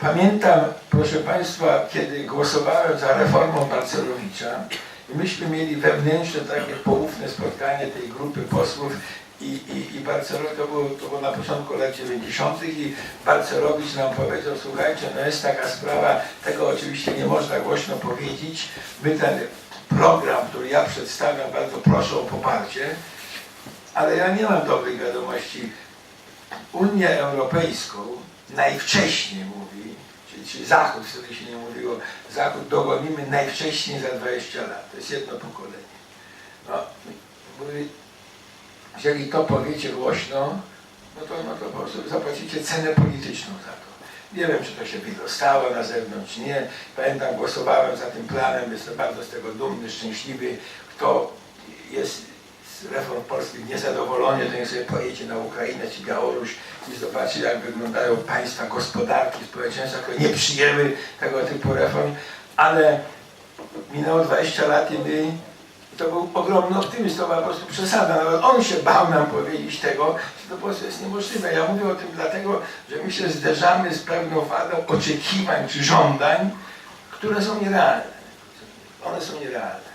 Pamiętam, proszę Państwa, kiedy głosowałem za reformą Balcerowicza, myśmy mieli wewnętrzne takie poufne spotkanie tej grupy posłów i, i, i to było, to było na początku lat 90. i Balcerowicz nam powiedział, słuchajcie, no jest taka sprawa, tego oczywiście nie można głośno powiedzieć, my ten program, który ja przedstawiam, bardzo proszę o poparcie, ale ja nie mam dobrych wiadomości. Unię Europejską najwcześniej mówi, czyli, czyli Zachód, wtedy się nie mówiło, Zachód dogonimy najwcześniej za 20 lat. To jest jedno pokolenie. No, mówi, jeżeli to powiecie głośno, no to, no to po prostu zapłacicie cenę polityczną za to. Nie wiem, czy to się wydostało na zewnątrz, nie. Pamiętam, głosowałem za tym planem, jestem bardzo z tego dumny, szczęśliwy. Kto jest z reform polskich niezadowolony, to niech sobie pojedzie na Ukrainę czy Białoruś i zobaczy, jak wyglądają państwa, gospodarki, społeczeństwa, które nie przyjęły tego typu reform, ale minęło 20 lat i my to był ogromny optymizm, to była po prostu przesada. Nawet on się bał nam powiedzieć tego, że to po prostu jest niemożliwe. Ja mówię o tym dlatego, że my się zderzamy z pewną wadą oczekiwań czy żądań, które są nierealne. One są nierealne.